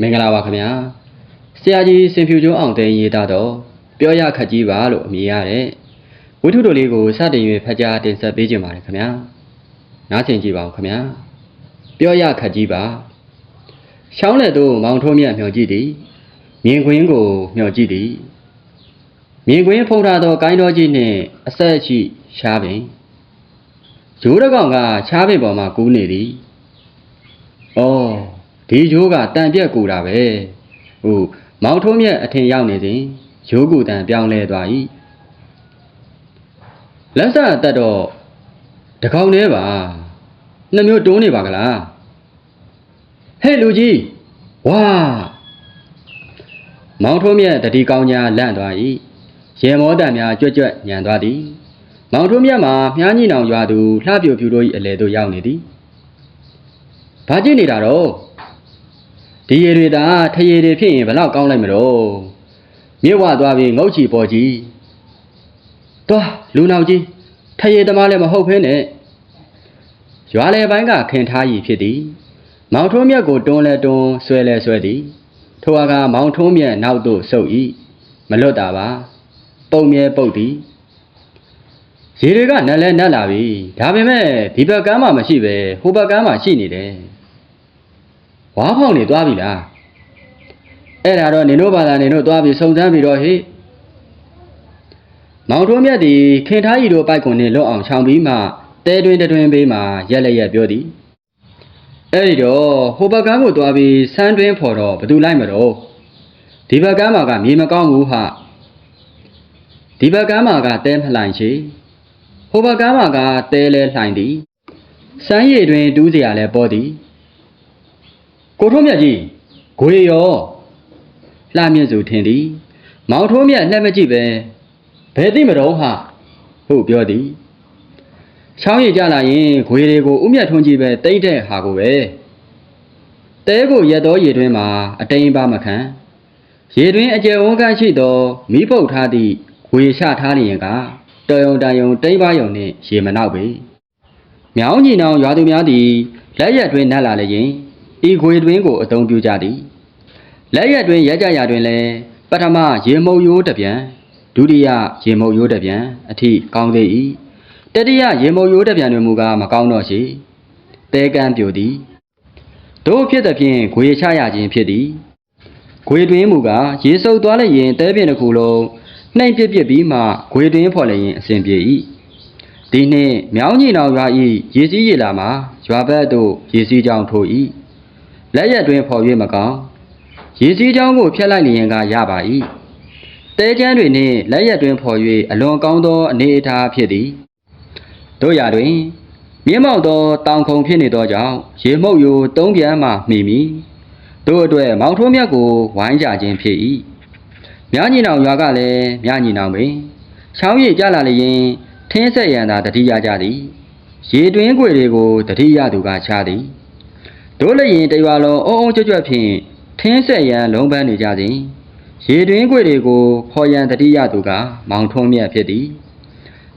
မင်္ဂလာပါခင်ဗျာဆရာကြီးစင်ဖြူကျုံးအောင်တင်ရေးသားတော့ပြောရခက်ကြီးပါလို့အမည်ရတဲ့ဝိထုတို့လေးကိုစတင်၍ဖတ်ကြားတင်ဆက်ပေးခြင်းပါတယ်ခင်ဗျာနားဆင်ကြည့်ပါဦးခင်ဗျာပြောရခက်ကြီးပါရှောင်းလက်တို့မောင်ထိုးမြတ်မျှော်ကြည့်သည်မြင်ကွင်းကိုမျှော်ကြည့်သည်မြင်ကွင်းဖုံးထားသောကိုင်းတော်ကြီးနှင့်အဆက်ရှိရှားပင်ရိုးတကောင်ကရှားပင်ပေါ်မှာကူးနေသည်။အော် ဒီဂျိုးကတန်ပြက်ကူတာပဲ။ဟိုမောင်ထုံးမြက်အထင်ရောက်နေစဉ်ဂျိုးကူတန်ပြောင်းလဲသွား၏။လက်ဆက်အသက်တော့တကောင်တည်းပါ။နှစ်မျိုးတွန်းနေပါကလား။ဟဲ့လူကြီးဝါမောင်ထုံးမြက်တတိကောင်းညာလန့်သွား၏။ရေမောတန်များကြွက်ကြွက်ညံသွားသည်။မောင်ထုံးမြက်မှာမြားညီနောင်ရွာသူလှပြူဖြူတို့၏အလဲသို့ရောက်နေသည်။ဘာကြည့်နေတာတော့ ဒီရေတွေသာထရေတွေဖြစ်ရင်ဘယ်တော့ကောင်းလိုက်မလို့မြစ်ဝသွားပြီးငုတ်ချီပေါ်ကြီးသွားလူနောက်ကြီးထရေသမားလည်းမဟုတ်ဖ ೇನೆ ရွာလေပိုင်းကခင်ထားရီဖြစ်သည် မောင်ထုံးမြတ်ကိုတွန်းလဲတွန်းဆွဲလဲဆွဲသည်ထိုအခါမောင်ထုံးမြတ်နောက်သို့ဆုပ်၏မလွတ်တာပါပုံမြဲပုတ်သည်ရေတွေကနက်လဲနက်လာပြီဒါပေမဲ့ဒီဘက်ကမ်းမှမရှိပဲဟိုဘက်ကမ်းမှရှိနေတယ် ဝါဖောင်နေသွားပြီလားအဲ့ဒါတော့နင်တို့ဘာသာနင်တို့သွားပြီးစုံစမ်းပြီးတော့ဟေ့မောင်တို့မြတ်ဒီခင်ထားရီတို့ပိုက်ကွန်နေလွတ်အောင်ချောင်းပြီးမှတဲတွင်တွင်ပေးမှရက်လက်ရက်ပြောသည်အဲ့ဒီတော့ဟိုဘက်ကန်းကိုသွားပြီးဆန်းတွင်းဖော်တော့ဘသူလိုက်မတော့ဒီဘက်ကန်းမှာကမြေမကောင်းဘူးဟာဒီဘက်ကန်းမှာကတဲမလှိုင်ချေဟိုဘက်ကန်းမှာကတဲလဲလှိုင်သည်စမ်းရည်တွင်တူးစရာလဲပေါ်သည် ကိုထုံးမြတ်ကြီးဂွေရောလှမြင့်စုထင်သည်မောင်ထုံးမြတ်လက်မကြည့်ပဲဘယ်သိမတော်ဟာဟုတ်ပြောသည်ချောင်းရည်ကြလာရင်ဂွေတွေကိုဥမြတ်ထွန်းကြည့်ပဲတိတ်တဲ့ဟာကိုပဲတဲကိုရက်တော်ရေတွင်းမှာအတိန်ပါမခံရေတွင်းအကျယ်ဝန်းကရှိသောမိပုတ်ထားသည့်ဂွေချထားလျင်ကတော်ယုံတန်ယုံတိတ်ပါယုံနှင့်ရေမနောက်ပေမြောင်းကြီးနောင်ရွာသူများသည်လက်ရက်တွင်နတ်လာလျင် ဤခွေတွင်ကိုအသုံးပြုကြသည်လက်ရက်တွင်ရက်ကြရာတွင်လည်းပထမရေမုတ်ရိုးတစ်ပြန်ဒုတိယရေမုတ်ရိုးတစ်ပြန်အထိကောင်းသေး၏တတိယရေမုတ်ရိုးတစ်ပြန်တွင်မူကားမကောင်းတော့ရှိတဲကန်းပြိုသည်တို့ဖြစ်သည်ဖြင့်ခွေချရခြင်းဖြစ်သည်ခွေတွင်မူကားရေစုပ်သွားလျင်တဲပြင်တစ်ခုလုံးနှိမ့်ပြစ်ပြစ်ပြီးမှခွေတွင်ဖော်လျင်အစဉ်ပြေ၏ဒီနှင့်မြောင်းကြီးနောင်ရွာ၏ရေစည်းရေလာမှာရွာဘက်သို့ရေစည်းကြောင်းထိုး၏ လက်ရက်တွင်ဖော်၍မကောင်းရေစည်းကြောင်းကိုဖျက်လိုက်လျင်ကရပါ၏တဲကျမ်းတွင်နှင့်လက်ရက်တွင်ဖော်၍အလွန်ကောင်းသောအနေအထားဖြစ်သည်တို့ရာတွင် မြင့်မောက်သောတောင်ခုံဖြစ်နေသောကြောင့်ရေမှုတ်ယိုသုံးပြန်မှမိမိတို့အတွက်မောင်ထိုးမြတ်ကိုဝိုင်းကြခြင်းဖြစ်၏မြညီနောင်ရွာကလည်းမြညီနောင်ပင်ချောင်းရည်ကြလာလျင်ထင်းဆက်ရန်သာတတိယကြသည် ရေတွင်းခွေတွေကိုတတိယသူကချသည် တို့လည်းရင်တရွာလုံးအုံအုံကြွကြွဖြင့်ထင်းဆက်ရန်လုံးပန်းနေကြစဉ်ရေတွင်းခွေတွေကိုဖော်ရန်တတိယသူက မောင်ထုံးမြတ်ဖြစ်သည်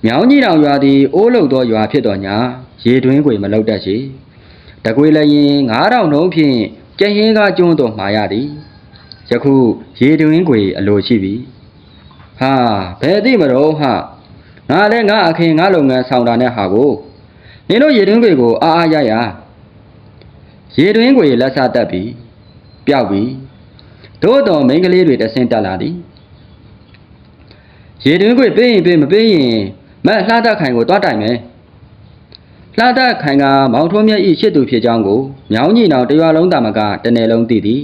မြောင်းကြီးတောင်ရွာသည်အိုးလုံသောရွာဖြစ်တော်ညာရေတွင်းခွေမလောက်တတ်ရှိတကွေလည်းရင်9000နှုံးဖြင့်ကျဟင်းကားကျွန်းတော်မှာရသည်ယခုရေတွင်းခွေအလိုရှိပြီဟာဘယ်သိမတော့ဟာငါလည်းငါအခင်ငါလုပ်ငန်းဆောင်တာနဲ့ဟာကိုနင်တို့ရေတွင်းခွေကိုအားအားရရ ရေတွင်းခွေလက်စားတက်ပြီပျောက်ပြီတို့တော်မိန်းကလေးတွေတဆင်းတက်လာသည်ရေတွင်းခွေပေးရင်ပေးမပေးရင်မက်လှတခိုင်ကိုတွားတိုင်မယ်လှတခိုင်ကမောင်ထွန်းမြတ်ဤရှစ်သူဖြစ်ကြောင်းကိုမြောင်းကြီးနောင်တရွာလုံးတာမကတနယ်လုံးသိသည်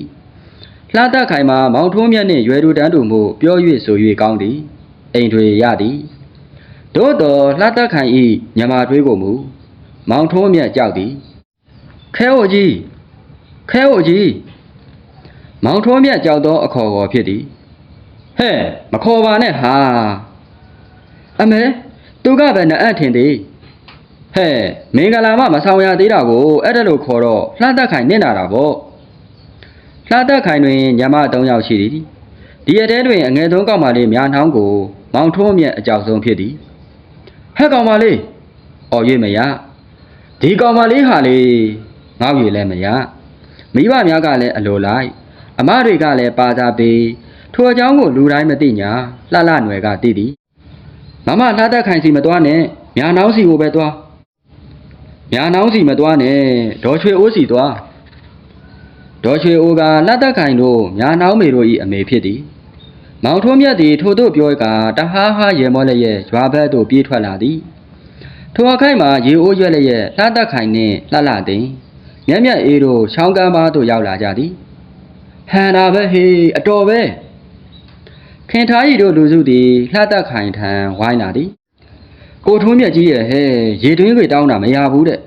လှတခိုင်မှာမောင်ထွန်းမြတ်နှင့်ရွယ်သူတန်းသူမှုပြော၍ဆို၍ကောင်းသည်အိမ်ထွေရသည်တို့တော်လှတတ်ခိုင်ဤညမာထွေးကိုမူမောင်ထုံးမြတ်ကြောက်သည် ခဲဟိုကြီးခဲဟိုကြီးမောင်ထုံးမြတ်ကြောက်သောအခေါ်ခေါ်ဖြစ်သည်ဟဲ့မခေါ်ပါနဲ့ဟာအမေသူကပဲနဲ့အပ်ထင်သည်ဟဲ့မင်္ဂလာမမဆောင်ရသေးတာကိုအဲ့ဒါလို့ခေါ်တော့လှတတ်ခိုင်နင့်လာတာပေါ့လှတတ်ခိုင်တွင်ညမ၃ယောက်ရှိသည်ဒီအတဲတွင်အငယ်ဆုံးကောက်မလေးများနှောင်းကို မောင်ထုံးမြတ်အကြောက်ဆုံးဖြစ်သည်ဟဲ့ကောင်မလေးအော်ရွေ့မရဒီကောင်မလေးဟာလေ ငေါ့ရွေ့လည်းမရမိဘများကလည်းအလိုလိုက်အမတွေကလည်းပါစားပြီးထိုအကြောင်းကိုလူတိုင်းမသိညာလှလှနွယ်ကသိသည်မမလှသက်ခိုင်စီမသွားနဲ့ညာနောင်းစီကိုပဲသွားညာနောင်းစီမသွားနဲ့ဒေါ်ချွေအိုးစီသွားဒေါ်ချွေအိုးကလှသက်ခိုင်တို့ညာနောင်းမေတို့၏အမေဖြစ်သည်မောင်ထွန်းမြတ်သည်ထို့သို့ပြောကတဟားဟားရေမောလျက်ရွာဘက်သို့ပြေးထွက်လာသည်ထိုအခိုက်မှာရေအိုးရွက်လျက်လှတက်ခိုင်နှင့်လှလှသိန်း မြက်မြက်အေးတို့ချောင်းကမ်းပါသို့ရောက်လာကြသည်ဟန်တာပဲဟေးအတော်ပဲခင်ထားရီတို့လူစုသည်လှတက်ခိုင်ထံဝိုင်းလာသည်ကိုထုံးမြက်ကြီးရဲ့ဟဲ့ရေတွင်းတွေတောင်းတာမရဘူးတဲ့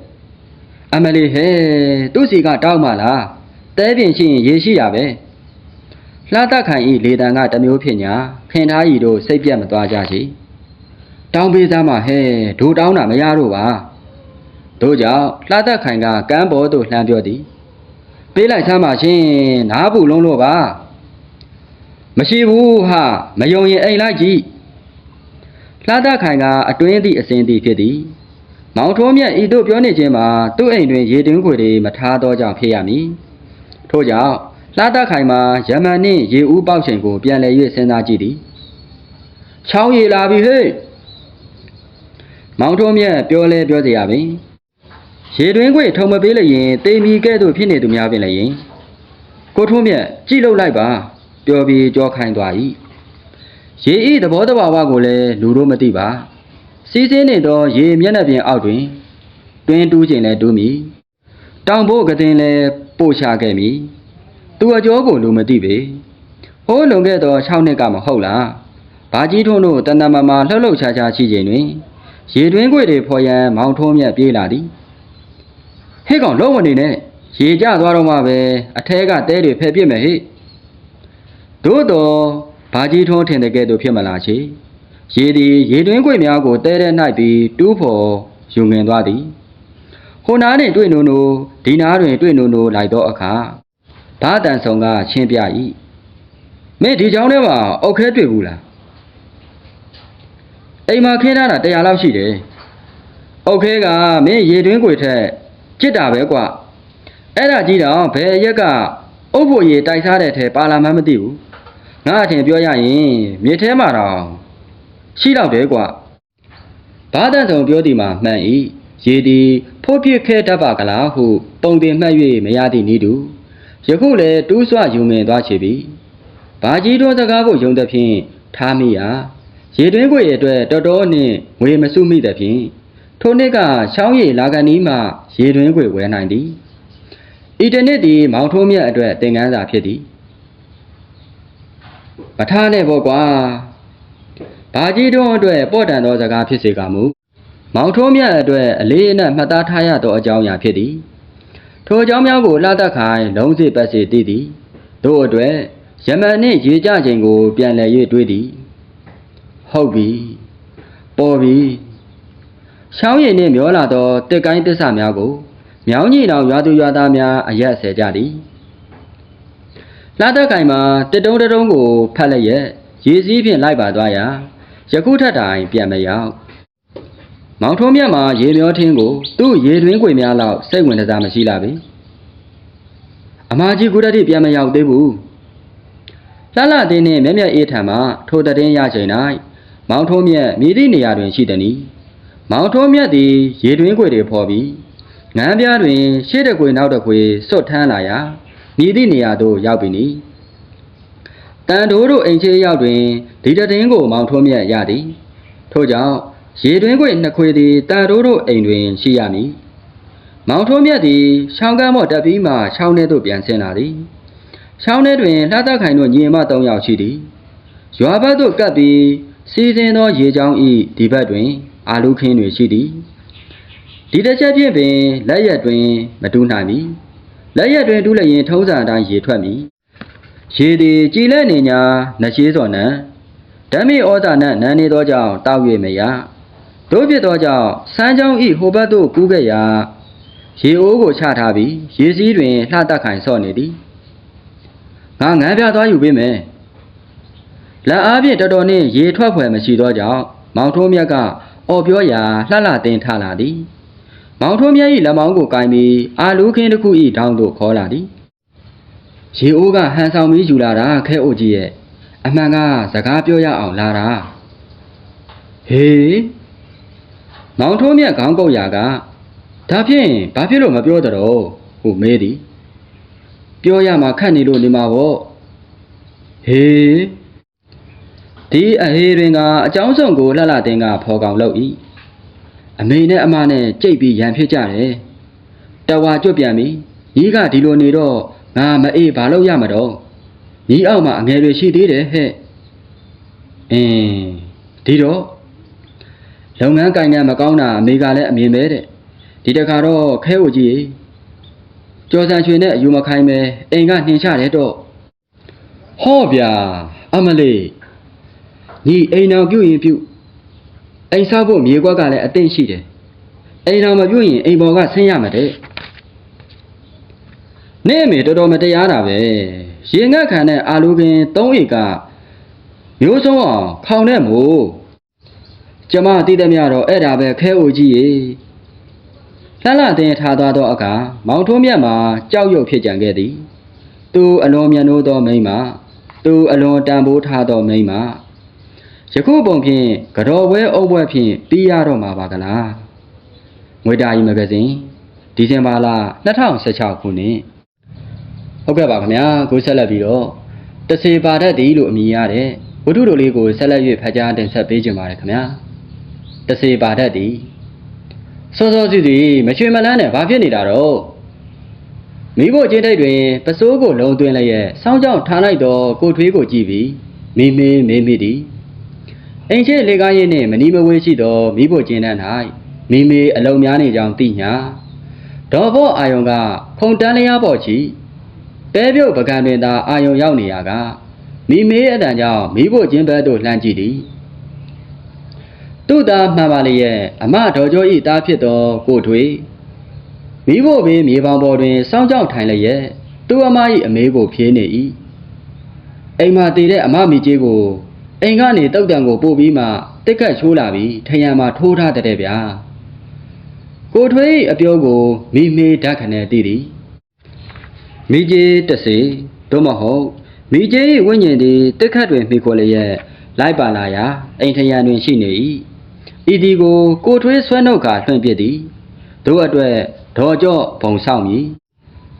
အမလီဟဲ့သူ့စီကတောင်းမှလားတဲပြင်ရှိရင်ရေရှိရပဲလှတက်ခိုင်ဤလေတံကတစ်မျိုးဖြစ်ညာခင်ထားရီတို့စိတ်ပြတ်မသွားကြချေတောင်းပေးသားမှာဟဲ့ဒိုတောင်းတာမရတော့ပါ တို့ကြောင့်လှသက်ခိုင်ကကမ်းပေါ်သို့လှမ်းပြောသည်ပေးလိုက်စမ်းပါရှင်နားဘူးလုံးလို့ပါမရှိဘူးဟာမယုံရင်အိမ်လိုက်ကြည့်လှသက်ခိုင်ကအတွင်းသည့်အစဉ်သည့်ဖြစ်သည်မောင်ထိုးမြတ်ဤတို့ပြောနေခြင်းမှာသူ့အိမ်တွင်ရေတွင်းခွေတွေမထားသောကြောင့်ဖြစ်ရမည်ထို့ကြောင့်လှသက်ခိုင်မှာယမန်နှင့်ရေဦးပေါက်ချိန်ကိုပြန်လည်၍စဉ်းစားကြည့်သည်ချောင်းရေလာပြီဟဲ့ မောင်ထုံးမြတ်ပြောလဲပြောเสียရပင် ရေတွင်းခွေထုံမပေးလိုက်ရင်တေမီကဲ့သို့ဖြစ်နေသူများပင်လည်းရင်ကိုထုံးမြတ်ကြည့်လို့လိုက်ပါပြောပြီးကြောခိုင်းသွား၏ရေဤသဘောတဘာဝကိုလည်းလူတို့မသိပါစီးစင်းနေသောရေမျက်နှာပြင်အောက်တွင်တွင်တူးခြင်းလည်းတူးမိတောင်ဖို့ကတင်လည်းပို့ချခဲ့မိသူအကျော်ကိုလူမသိပေဟိုးလွန်ခဲ့သော6နှစ်ကမဟုတ်လားဘာကြီးထုံးတို့တဏ္ဍမမှာလှုပ်လှုပ်ရှားရှားရှိခြင်းတွင်ရေတွင်းခွေတွေဖော်ရန်မောင်ထုံးမြတ်ပြေးလာသည် ဟဲ့ကောင်လုံးဝနေနဲ့ရေကျသွားတော့မှပဲအထဲကတဲတွေဖယ်ပြစ်မယ်ဟိသို့တော်ဘာကြီးထုံးထင်တဲ့ကဲ့သို့ဖြစ်မလားချေရေသည်ရေတွင်းခွေများကိုတဲတဲ့၌ပြီးတူးဖော်ယူငင်သွားသည်ဟိုနားနှင့်တွေ့နိုးနိုးဒီနားတွင်တွေ့နိုးနိုးလိုက်သောအခါဘာတန်ဆောင်ကချင်းပြ၏မင်းဒီကြောင်ထဲမှာအုတ်ခဲတွေ့ဘူးလားအိမ်မှာခင်းထားတာ100လောက်ရှိတယ်။အုတ်ခဲကမင်းရေတွင်းကိုထက် ကြစ်တာပဲကွာ။အဲ့ဒါကြီးတော့ဘယ်ရက်ကအုတ်ဖို့ရေတိုက်စားတဲ့ထဲပါလာမှန်းမသိဘူး။ငါအထင်ပြောရရင်မြေထဲမှာတော့ရှိတော့တယ်ကွာ။ဘာတန်ဆောင်ပြောဒီမှာမှန်၏။ရေဒီဖိုးပြစ်ခဲတတ်ပါကလားဟုပုံတင်မှတ်၍မရသည့်နည်းတူယခုလည်းတူးဆွယူငင်သွားချေပြီ။ဘာကြီးတို့စကားကိုယုံသဖြင့်ထားမိရာရေတွင်းခွေရဲ့အတွက်တော်တော်နှင့်ငွေမစုမိသဖြင့် ထိုနှစ်ကချောင်းရည်လာကန်နီးမှရေတွင်းခွေဝဲနိုင်သည်ဤတစ်နှစ်သည်မောင်ထိုးမြတ်အတွက်သင်ခန်းစာဖြစ်သည်မထားနဲ့ပေါ့ကွာဘာကြီးတို့အတွက်ပေါ့တန်သောစကားဖြစ်စေကမူမောင်ထိုးမြတ်အတွက်အလေးအနက်မှတ်သားထားရသောအကြောင်းအရာဖြစ်သည်ထိုအကြောင်းများကိုလှသက်ခိုင်လုံးစိပတ်စီတည်သည်တို့အတွက်ယမန်နှင့်ရေကြချိန်ကို ပြန်လည်၍တွေးသည်ဟုတ်ပြီပေါ်ပြီ ရှောင်းရည်နှင့်မျောလာသောတက်ကိုင်းတစ္ဆများကိုမြောင်းကြီးတော်ရွာသူရွာသားများအရက်ဆဲကြသည်လာတက်ကင်မှာတက်တုံးတတုံးကိုဖတ်လိုက်ရဲ့ရေစည်းဖြင့်လိုက်ပါသွားရာယခုထက်တိုင်ပြန်မရောက်မောင်ထုံးမြတ်မှာရေမျောထင်းကိုသူ့ရေတွင်းခွေများလောက်စိတ်ဝင်စားမရှိလာပြီအမကြီးကုရတိပြန်မရောက်သေးဘူးလှလှသေးနှင့်မြက်မြက်အေးထံမှထိုတည်င်းရချိန်၌မောင်ထုံးမြတ်မြည်သည့်နေရာတွင်ရှိသည်။ မောင်ထုံးမြတ်သည်ရေတွင်းခွေတွေဖော်ပြီးငန်းပြားတွင် ရှေ့တစ်ခွေနောက်တစ်ခွေစွတ်ထမ်းလာရာမြည်သည့်နေရာသို့ရောက်ပြီနီ။တန်တိုးတို့အိမ်ချေရောက်တွင်ဒီတည်င်းကိုမောင်ထုံးမြတ်ရသည်။ထို့ကြောင့်ရေတွင်းခွေနှစ်ခွေသည်တန်တိုးတို့အိမ်တွင်ရှိရမည်။မောင်ထုံးမြတ်သည်ရှောင်းကမ်းမော့တက်ပြီးမှရှောင်းထဲသို့ပြန်ဆင်းလာသည်။ရှောင်းထဲတွင်လှသက်ခိုင်တို့ညီအမ၃ယောက်ရှိသည်။ရွာဘက်သို့ကပ်ပြီးစီစဉ်သောရေချောင်းဤဒီဘက်တွင် အာလူခင်းတွေရှိသည်ဒီတစ်ချက်ဖြင့်ပင်လက်ရက်တွင် မတူးနိုင်မီလက်ရက်တွင်တူးလျင်ထုံးစံအတိုင်းရေထွက်မည်ရေသည်ကြည်လက်နေညာနှရှိစော်နံဓမ္မိဩဇာနံနန်းနေသောကြောင့်တောက်၍မရတို့ဖြစ်သောကြောင့်စမ်းချောင်းဤဟိုဘက်သို့ကူးခဲ့ရာရေအိုးကိုချထားပြီးရေစည်းတွင်လှတက်ခိုင်ဆော့နေသည်ငါငန်းပြသွားယူပေးမယ်လက်အားဖြင့်တော်တော်နှင့်ရေထွက်ဖွယ်မရှိသောကြောင့်မောင်ထိုးမြတ်က အော်ပြောရာလှလှတင်ထလာသည်မောင်ထိုးမြတ်၏လက်မောင်းကိုကင်ပြီးအာလူခင်းတစ်ခု၏ထောင်းသို့ခေါ်လာသည်ရေအိုးကဟန်ဆောင်ပြီးယူလာတာခဲအိုကြီးရဲ့အမှန်ကစကားပြောရအောင်လာတာဟေးမောင်ထိုးမြတ်ခေါင်းကုတ်ရာကဒါဖြင့်ဘာဖြစ်လို့မပြောတော့ဟုမေးသည်ပြောရမှာခက်နေလို့နေမှာပေါ့ဟေး ဒီအဟေးတွင်ကအကြောင်းစုံကိုလှလှတင်းကဖော်ကောင်လုပ်၏အမေနဲ့အမနဲ့ကြိတ်ပြီးရန်ဖြစ်ကြတယ်တဝါကျွတ်ပြန်ပြီညီကဒီလိုနေတော့ငါမအေးဘာလို့ရမှာတော့ညီအောက်မှာအငယ်တွေရှိသေးတယ်ဟဲ့အင်းဒီတော့လုပ်ငန်းကိုင်ငန်းမကောင်းတာအမေကလည်းအမြင်ပဲတဲ့ဒီတခါတော့ခဲဝကြီးရေကျော်စံရွှေနဲ့အယူမခိုင်းပဲအိမ်ကနှင်ချတယ်တော့ဟောဗျာအမလေး ညီအိမ်တော်ပြုတ်ရင်ပြုတ်အိမ်ဆောက်ဖို့မြေကွက်ကလည်းအသင့်ရှိတယ်အိမ်တော်မပြုတ်ရင်အိမ်ပေါ်ကဆင်းရမှာတဲ့နေအမေတော်တော်မတရားတာပဲရင်ငတ်ခံတဲ့အာလူကင်3ဧကမျိုးစုံအောင်ခေါင်တဲ့မို့ကျမသိတဲ့မြတော့အဲ့ဒါပဲခဲအိုကြီးရေလှလှတင်ထားသွားသောအခါမောင်ထုံးမြတ်မှာကြောက်ရွံ့ဖြစ်ကြံခဲ့သည်သူအလွန်မြတ်နိုးသောမိန်းမသူအလွန်တန်ဖိုးထားသောမိန်းမ ယခုပုံဖြင့်ကြော်ပွဲအုပ်ပွဲဖြင့်ပြီးရတော့မှာပါကလားငွေတာကြီးမဂ္ဂဇင်းဒီဇင်ဘာလ2016ခုနှစ်ဟုတ်ကဲ့ပါခင်ဗျာကိုဆက်လက်ပြီးတော့တစေပါတတ်သည်လို့အမည်ရတဲ့ဝတ္ထုတို့လေးကိုဆက်လက်၍ဖတ်ကြားတင်ဆက်ပေးကြပါရခင်ဗျာတစေပါတတ်သည်စောစောစီစီမချွေမလန်းနဲ့ဘာဖြစ်နေတာတော့မိဖို့ချင်းထိတ်တွင်ပစိုးကိုလုံသွင်းလျက်စောင်းကြောင်ထားလိုက်တော့ကိုထွေးကိုကြည့်ပြီးမိမေးမေးမိသည် အိမ်ရှိလေကားရင်နှင့်မနီးမဝေးရှိသောမိဖို့ချင်းတန်း၌မိမေးအလုံးများနေကြောင်းသိညာဒေါ်ဘော့အာယုံကခုံတန်းလျားပေါ်ချီတဲပြုတ်ပကံတွင်သာအာယုံရောက်နေရကမိမေးအတန်ကြောင့်မိဖို့ချင်းဘက်သို့လှမ်းကြည့်သည်သူ့သားမှန်ပါလေရဲ့အမတော်ကျော်ဤသားဖြစ်သောကိုထွေမိဖို့ဘေးမြေပေါင်ပေါ်တွင်စောင်းကြောင်ထိုင်လျက်သူ့အမ၏အမေးကိုဖြေးနေ၏အိမ်မှာတည်တဲ့အမမိကြီးကို အိမ်ကနေတုတ်တံကိုပို့ပြီးမှတစ်ခတ်ချိုးလာပြီးထရံမှာထိုးထားတဲ့ဗျာကိုထွေး၏အပြောကိုမိမေးဓာတ်ခနဲ့တည်သည်မိကြီးတစေတို့မဟုတ်မိကြီးဝိညာဉ်သည်တက်ခတ်တွင်မိခိုလျက်လိုက်ပါလာရာအိမ်ထရံတွင်ရှိနေ၏ဤဒီကိုကိုထွေးဆွဲနှုတ်ကလွှင့်ပစ်သည်တို့အတွက်ဒေါ်ကြော့ဘုံဆောင်မည်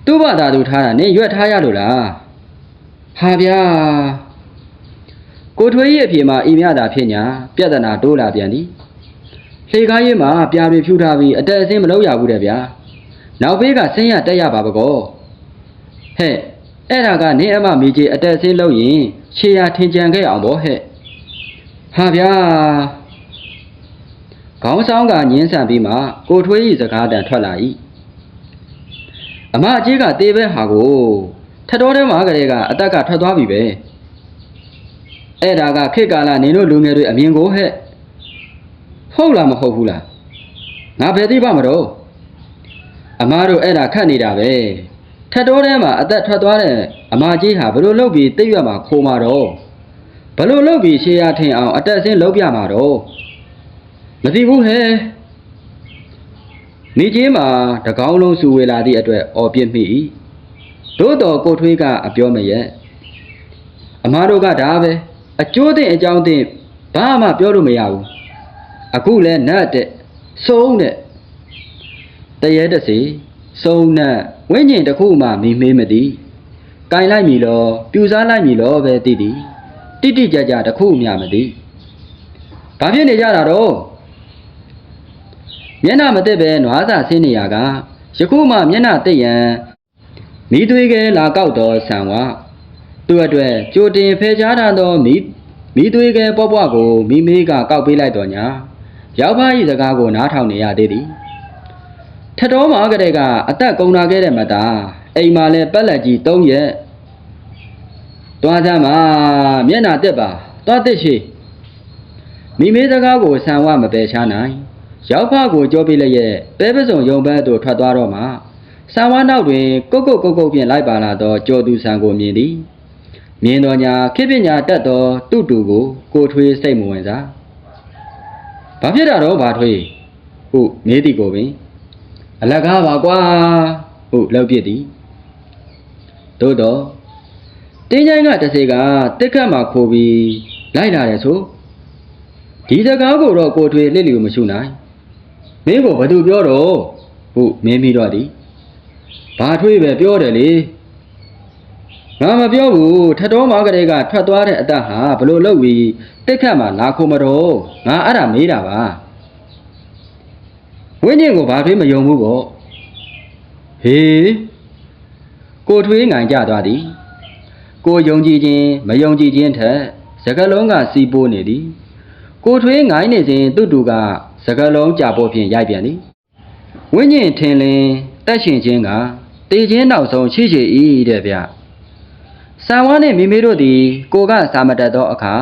သူ့ဘာသာသူထားတာနင်ရွက်ထားရလို့လားဟာဗျာ ကိုထွေးရဲ့အပြေမှာအိမ်မြတာဖြစ်ညာပြဿနာတိုးလာပြန်သည်လှေကားရေးမှာပြာတွေဖြူထားပြီးအတက်အစင်းမလုပ်ရဘူးတဲ့ဗျာနောက်ဘေးကဆင်းရတက်ရပါပကောဟဲ့အဲ့ဒါကနင်းအမမေကြီးအတက်ဆင်းလို့ရင်ခြေရာထင်ကြံခဲ့အောင်ဗောဟဲ့ဟာဗျာခေါင်းဆောင်ကညင်းဆန်ပြီးမှကိုထွေးဤစကားတန်ထွက်လာ၏အမအကြီးကတေးပဲဟာကိုထက်တော်ထဲမှာကလေးကအတက်ကထွက်သွားပြီပဲ အဲ့ဒါကခေတ်ကာလနင်တို့လူငယ်တွေအမြင်ကိုဟဲ့ဟုတ်လားမဟုတ်ဘူးလားငါဘယ်သိပါမတော့အမားတို့အဲ့ဒါခတ်နေတာပဲထက်တော်ထဲမှာအသက်ထွက်သွားတဲ့အမကြီးဟာဘလို့လုပ်ပြီးတိတ်ရွက်မှာခိုးမှာတော့ဘလို့လုပ်ပြီးရှေးရထင်အောင်အတက်ဆင်းလုပ်ပြမှာတော့မသိဘူးဟဲ့မိကြီးမှာတကောင်းလုံးစုဝေလာသည့်အတွက်အော်ပြစ်မိ၏သို့တော်ကိုထွေးကအပြောမရက်အမားတို့ကဒါပဲ အကျိုးတဲ့အကြောင်းသိဘာမှပြောလို့မရဘူးအခုလဲနတ်တဲ့စိုးတဲ့တရဲတစီစုံနဲ့ဝင်းကျင်တစ်ခုမှမီမေးမသည်ကင်လိုက်မည်လောပြူစားလိုက်မည်လောပဲသိသည်တိတိကြကြတစ်ခုမျှမသည်ဘာဖြစ်နေကြတာတော့မျက်နှာမတက်ပဲနွားစာဆင်းနေရကယခုမှမျက်နှာတက်ရန်မိသွေးကဲလာကောက်တော်ဆံဝ သူ့အတွက်ကြိုတင်ဖယ်ရှားထားသောမိမိသွေးကဲပွားပွားကိုမိမေးကကောက်ပေးလိုက်တော်ညာရောက်ဖားဤစကားကိုနားထောင်နေရသေးသည်ထက်တော်မှာကလေးကအသက်ကုန်လာခဲ့တဲ့မသားအိမ်မှာလဲပက်လက်ကြီး၃ရက်တွားကြမှာမျက်နာတက်ပါတွားတက်ရှိမိမေးစကားကိုဆံဝမပယ်ချနိုင်ရောက်ဖကိုကြောပြလိုက်ရဲ့ပဲပစုံယုံပန်းသို့ထွက်သွားတော့မှဆံဝနောက်တွင် ကုတ်ကုတ်ကုတ်ကုတ်ဖြင့်လိုက်ပါလာသောကြောသူဆံကိုမြင်သည် မြင်တော်ညာခေပညာတက်သောတုတူကိုကိုထွေးစိတ်မဝင်စားဘာဖြစ်တာတော့ဘာထွေးဟုမေးသည်ကိုပင်အလကားပါကွာဟုလောက်ပြစ်သည်သို့တော့တင်းချိုင်းကတစေကတက်ခတ်မှာခိုးပြီးလိုက်လာတယ်ဆိုဒီစကားကိုတော့ကိုထွေလှစ်လျူမရှုနိုင်မင်းကိုဘာသူပြောတော့ဟုမင်းပြီးတော့သည်ဘာထွေးပဲပြောတယ်လေ ငါမပြောဘူးထက်တော်မားကလေးကထွက်သွားတဲ့အသက်ဟာဘလို့လုပ်ပြီးတက်ခတ်မှာလာခိုးမတော့ငါအဲ့ဒါမေးတာပါဝင်းညင်ကိုဘာထွေးမယုံဘူးပေါ့ဟေးကိုထွေးငိုင်ကြသွားသည်ကိုယုံကြည်ခြင်းမယုံကြည်ခြင်းထက်စကလုံးကစီးပိုးနေသည်ကိုထွေးငိုင်းနေစဉ်သူ့တူကစကလုံးကြာပို့ဖြင့်ရိုက်ပြန်သည်ဝိညာဉ်ထင်လင်းတက်ရှင်ခြင်းကတေခြင်းနောက်ဆုံးရှိရှိဤတဲ့ဗျ ဆံဝါနှင့်မိမိတို့သည် ကိုကစာမတတ်သောအခါ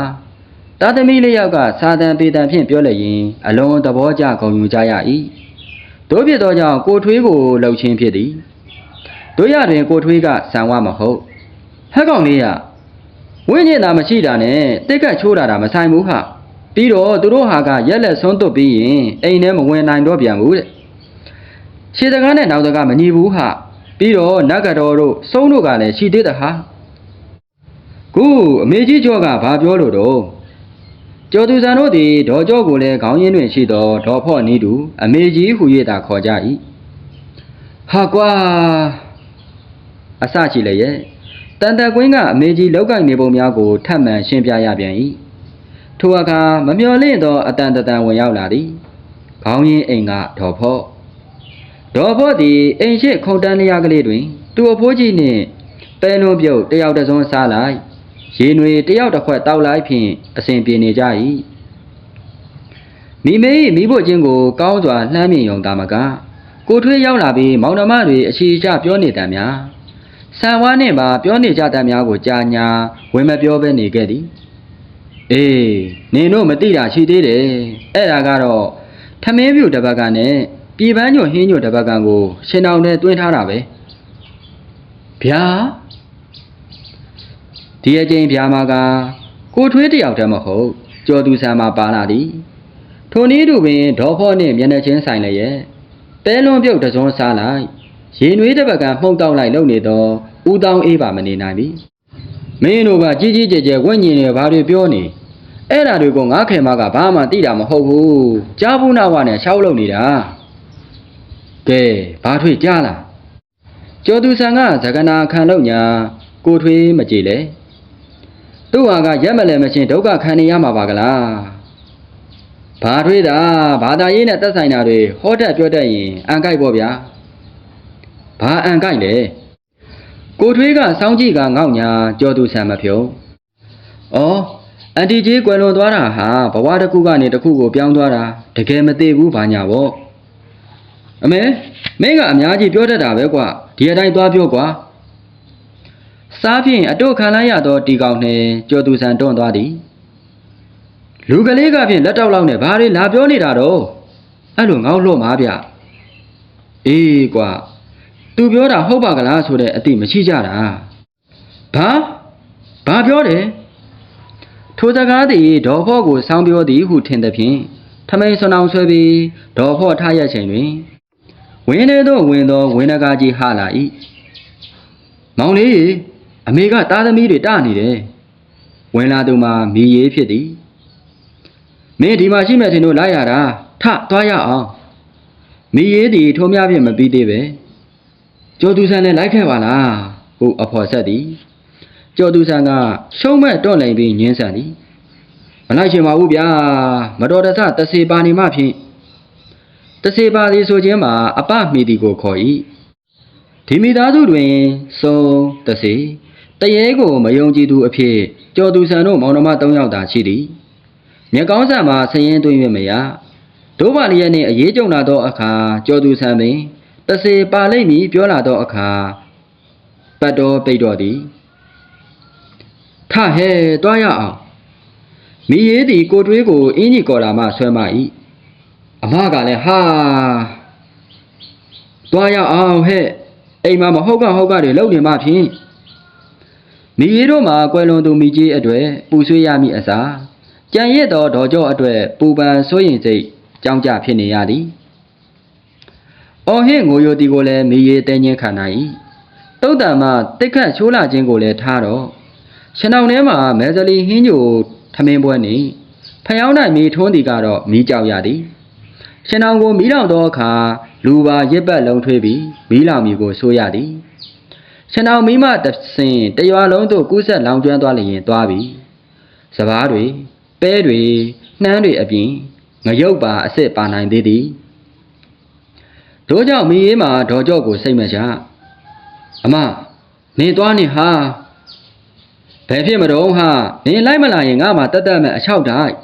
တာသမီလေးယောက်ကစာတန်ပေတံဖြင့်ပြောလျင်အလုံးသဘောကျဂုံယူကြရ၏တို့ဖြစ်သောကြောင့်ကိုထွေးကိုလှုပ်ခြင်းဖြစ်သည်တို့ရတွင်ကိုထွေးကဆံဝါမဟုတ်ဟဲ့ကောင်လေးရဝင်းညင်သာမရှိတာနဲ့တိတ်ကတ်ချိုးတာတာမဆိုင်ဘူးဟာပြီးတော့သူတို့ဟာကရက်လက်ဆုံးသွတ်ပြီးရင်အိမ်ထဲမဝင်နိုင်တော့ပြန်ဘူးတဲ့ခြေတကားနဲ့နောက်တကားမညီဘူးဟာပြီးတော့နတ်ကတော်တို့စုံးတို့ကလည်းရှိသေးတယ်ဟာ ခုအမေကြီးကျော်ကဘာပြောလို့တော့ကျော်သူဇန်တို့သည်ဒေါ်ကျော်ကိုလည်းခေါင်းရင်းတွင်ရှိသောဒေါ်ဖော့နီးတူအမေကြီးဟူ၍သာခေါ်ကြ၏ဟာကွာအစရှိလည်းရဲ့တန်တကွင်းကအမေကြီးလောက်ကင်နေပုံများကိုထပ်မံရှင်းပြရပြန်၏ထိုအခါမမျော်လင့်သောအတန်တတန်ဝင်ရောက်လာသည်ခေါင်းရင်းအိမ်ကဒေါ်ဖော့ဒေါ်ဖော့သည်အိမ်ရှိခုံတန်းလျားကလေးတွင် သူ့အဖိုးကြီးနှင့်ပဲလွန်ပြုတ်တယောက်တစ်စုံစားလိုက် ရေနွေတယောက်တစ်ခွက်တောက်လိုက်ဖြင့်အစဉ်ပြေနေကြ၏မိမေ၏မိဖို့ချင်းကို ကောင်းစွာလှမ်းမြင်ယုံတာမကကိုထွေးရောက်လာပြီးမောင်နှမတွေအချီချပြောနေတံများဆံဝါးနဲ့ပါပြောနေကြတဲ့များကိုကြာညာဝင်မပြောဘဲနေခဲ့သည်အေးနင်တို့မသိတာရှိသေးတယ်အဲ့ဒါကတော့ထမင်းပြူတစ်ပတ်ကနဲ့ပြည်ပန်းညွန့်ဟင်းညွန့်တစ်ပတ်ကန်ကိုရှင်အောင်နဲ့တွင်းထားတာပဲဗျာ ဒီအချိန်ဗျာမာကကိုထွေးတယောက်တည်းမဟုတ်ကြော်သူဆံမှာပါလာသည်ထိုနည်းတူပင်ဒေါ်ဖော့နှင့်မျက်နှာချင်းဆိုင်လည်းရဲ့တဲလွန်ပြုတ်တစ်စုံစားလိုက်ရေနွေးတစ်ပတ်ကမှုန့်တောက်လိုက်လုံနေတော့ဦးတောင်းအေးပါမနေနိုင်ပြီမင်းတို့ကကြီးကြီးကျယ်ကျယ်ဝင့်ညင်နေဘာတွေပြောနေအဲ့ဓာတွေကိုငါခင်မကဘာမှသိတာမဟုတ်ဘူးကြားဘူးနာဝနဲ့ရှောက်လုံနေတာကဲဘာထွေကြားလားကျော်သူဆန်ကသကနာခံလို့ညာကိုထွေးမကြည်လေ သူ့ဟာကရက်မလဲမချင်းဒုက္ခခံနေရမှာပါကလားဘာထွေးတာဘာသာရေးနဲ့သက်ဆိုင်တာတွေဟောတတ်ပြောတတ်ရင်အန်ကြိုက်ပေါ့ဗျာဘာအန်ကြိုက်လဲကိုထွေးကစောင်းကြည့်ကငေါ့ညာကြောသူဆံမဖြုံဩအန်တီကြီးကွယ်လွန်သွားတာဟာဘဝတစ်ခုကနေတစ်ခုကိုပြောင်းသွားတာတကယ်မသေးဘူးဘာညာပေါ့အမေမင်းကအများကြီးပြောတတ်တာပဲကွာဒီအတိုင်းသွားပြောကွာ စားဖြင့်အတို့ခံလိုက်ရသောတီကောင်နှင့်ကြောသူဆန်တွန်းသွားသည်လူကလေးကဖြင့်လက်တောက်လောက်နဲ့ဘာတွေလာပြောနေတာတော့အဲ့လိုငေါ့လို့မှာဗျအေးကွာသူပြောတာဟုတ်ပါကလားဆိုတဲ့အတိမရှိကြတာဘာဘာပြောတယ်ထိုစကားသည်ဒေါ်ဖော့ကိုစောင်းပြောသည်ဟုထင်သဖြင့်ထမိန်ဆွနောင်ဆွဲပြီးဒေါ်ဖော့ထားရချိန်တွင်ဝင်းထဲသို့ဝင်သောဝင်းနဂါကြီးဟလာ၏မောင်လေး အမေကသားသမီးတွေတနေတယ်ဝင်လာသူမှာမီရေးဖြစ်သည်မင်းဒီမှာရှိမဲ့ထင်တို့လိုက်ရတာထသွားရအောင်မီရေးသည်ထိုးများဖြင့်မပြီးသေးပဲကျော်သူဆန်နဲ့လိုက်ခဲ့ပါလားဟုအဖော်ဆက်သည်ကျော်သူဆန်ကရှုံးမဲ့တော့နိုင်ပြီးညင်းဆန်သည်မလိုက်ရှင်ပါဘူးဗျာမတော်တဆတစေပါနေမှဖြင့်တစေပါသည်ဆိုခြင်းမှာအပမိသည်ကိုခေါ်၏ဒီမိသားစုတွင်စုံတစေ တရေကိုမယုံကြည်သူအဖြစ်ကျော်သူဆန်တို့မောင်နှမ၃ယောက်သာရှိသည်မြက်ကောင်းဆန်မှာဆင်းရင်သွင်းရမရဒိုးပါလျက်နှင့်အရေးကြုံလာသောအခါကျော်သူဆန်ပင်တစေပါလိမ့်မည်ပြောလာသောအခါပတ်တော်ပိတ်တော်သည်ထဟဲတွားရအောင်မိရေးသည်ကိုတွေးကိုအင်းကြီးကော်လာမှဆွဲမ၏အမကလည်းဟာတွားရအောင်ဟဲ့အိမ်မှာမဟုတ်ကဟုတ်ကတွေလုံနေမှဖြင့် မိရေးတို့မှာကွယ်လွန်သူမိကြီးအတွေ့ပူဆွေးရမည်အစားကြံရစ်သောဒေါ်ကြော့အတွေ့ပူပန်စိုးရင်စိတ်ကြောင်းကြဖြစ်နေရသည်အော်ဟင့်ငိုယိုတီကိုလည်းမေးရေးတဲညင်းခံနိုင်၏တုတ်တံမှတိတ်ခတ်ချိုးလာခြင်းကိုလည်းထားတော့ရှင်အောင်ထဲမှာမဲဇလီဟင်းညိုထမင်းပွဲနေဖျောင်းနိုင်မီထွန်းတီကတော့မီးကြောက်ရသည်ရှင်အောင်ကိုမီးလောင်သောအခါလူပါရစ်ပတ်လုံးထွေးပြီးမီးလောင်မီကိုဆိုးရသည် ရှင်အောင်မိမတဆင်တရွာလုံးသို့ကူးဆက်လောင်ကျွမ်းသွားလျင်သွားပြီစပားတွေပဲတွေနှမ်းတွေအပြင်ငရုတ်ပါအစ်စ်ပါနိုင်သေးသည်တို့ကြောင့်မီးရေးမှာဒေါ်ကြော့ကိုစိတ်မချအမနေသွားနေဟာဘယ်ဖြစ်မတော့ဟာနင်လိုက်မလာရင်ငါမှတတ်တတ်မဲ့အချောက်တိုက်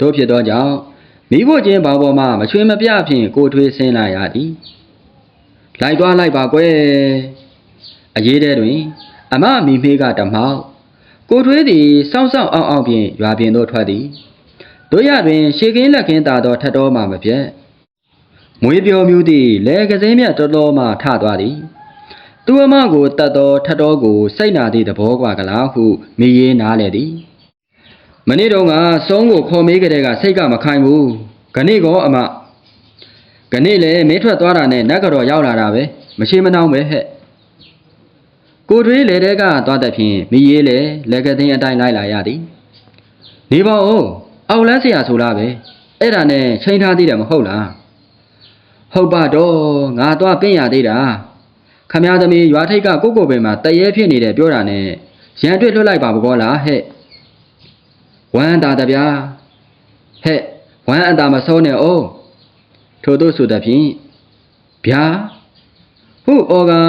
တို့ဖြစ်သောကြောင့်မိဖို့ချင်းဘောင်ပေါ်မှာမချွေမပြဖြင့်ကိုထွေးဆင်းလာရသည်လိုက်သွားလိုက်ပါကွယ် အရေးတဲ့တွင် အမမိမေးကတမောက်ကိုထွေးသည်စောင့်ဆောင်အောင်အောင်ဖြင့်ရွာပြင်သို့ထွက်သည်တို့ရတွင် ရှေကင်းလက်ခင်းသာသောထတ်တော်မှမပြတ်မွေးပြောမျိုးသည်လဲကစင်းမြတ်တော်တော်မှထသွားသည်သူအမကိုတတ်သောထတ်တော်ကိုစိတ်နာသည့်သဘောကွာကလားဟုမိရေးနားလေသည်မနေ့တုန်းကစုံးကိုခေါ်မေးကြတဲ့ကစိတ်ကမခိုင်ဘူးခဏကောအမခဏလေမင်းထွက်သွားတာနဲ့နတ်ကတော့ရောက်လာတာပဲမရှိမနှောင်းပဲဟဲ့ ကိုတွေးလေတဲ့ကသွားတဲ့ဖြင့်မိရေးလေလက်ကသိန်းအတိုင်းလိုက်လာရသည်နေပါဦးအောက်လန်းဆရာဆိုလားပဲအဲ့ဒါနဲ့ချိန်ထားသေးတယ်မဟုတ်လားဟုတ်ပါတော့ငါသွားပြင်ရသေးတာခမရသမီးရွာထိပ်ကကိုကိုပင်မှာတရေဖြစ်နေတယ်ပြောတာနဲ့ရန်တွေ့လွတ်လိုက်ပါဘကောလားဟဲ့ဝမ်းသာတဗျာဟဲ့ဝမ်းအသာမဆုံးနဲ့အိုးထို့သို့ဆိုတဲ့ဖြင့်ဗျာဟုတ်ဩကာ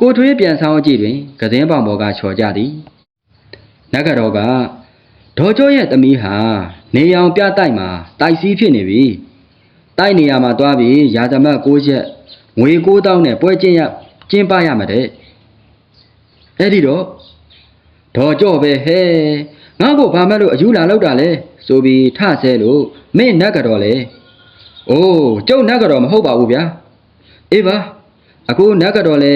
ကိုထွေးပြန်ဆောင်ကြည့်တွင်ကစင်းပေါင်ပေါ်ကချော်ကြသည်နဂရောကဒေါ်ကျော်ရဲ့သမီးဟာနေအောင်ပြတိုက်မှာတိုက်စည်းဖြစ်နေပြီတိုက်နေရမှာတွားပြီးရာသမတ်6ချက်ငွေ9000နဲ့ပွဲကျင်းရကျင်းပရမှာတဲ့အဲ့ဒီတော့ဒေါ်ကြော့ပဲဟဲ့ငါ့ကိုဘာမှလို့အယူလာလောက်တာလဲဆိုပြီးထဆဲလို့မင်းနတ်ကတော့လေအိုးကျုပ်နတ်ကတော့မဟုတ်ပါဘူးဗျာအေးပါ အခုနတ်ကတော့လေ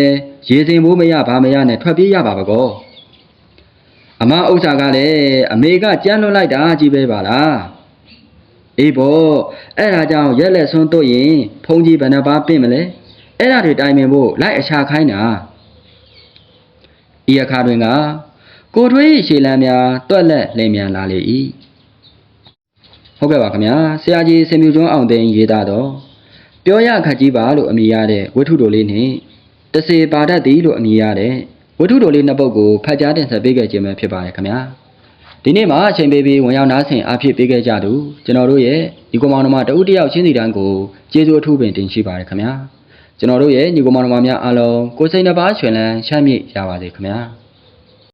ရေစင်ဖို့မရဘာမရနဲ့ထွက်ပြေးရပါပကောအမဥစ္စာကလည်းအမေကကြမ်းလွတ်လိုက်တာကြီးပဲပါလားအေးဘောအဲ့ဒါကြောင့်ရက်လက်ဆွန်းတို့ရင်ဖုန်ကြီးဘယ်နှပါပင့်မလဲအဲ့ဒါတွေတိုင်ပင်ဖို့လိုက်အချခိုင်းတာဤအခါတွင်ကကိုထွေး၏ရှေလန်းများတွက်လက်လင်းမြန်လာလေ၏ဟုတ်ကဲ့ပါခင်ဗျာဆရာကြီးစင်မြူကျွန်းအောင်သိန်းရေးသားတော့ ပြောရခက်ကြီးပါလို့အမည်ရတဲ့ဝတ္ထုတော်လေးနှင့်တစေပါတတ်သည်လို့အမည်ရတဲ့ဝတ္ထုတော်လေးနှစ်ပုဒ်ကိုဖတ်ကြားတင်ဆက်ပေးခဲ့ခြင်းပဲဖြစ်ပါတယ်ခင်ဗျာဒီနေ့မှာအချိန်ပေးပြီးဝင်ရောက်နားဆင်အားဖြည့်ပေးခဲ့ကြသူကျွန်တော်တို့ရဲ့ဒီကောင်မောင်နှမတဦးတယောက်ချင်းစီတန်းကိုကျေးဇူးအထူးပင်တင်ရှိပါတယ်ခင်ဗျာကျွန်တော်တို့ရဲ့ညီကောင်မောင်နှမများအားလုံးကိုယ်စိတ်နှပါရွှင်လန်းချမ်းမြေ့ရပါစေခင်ဗျာ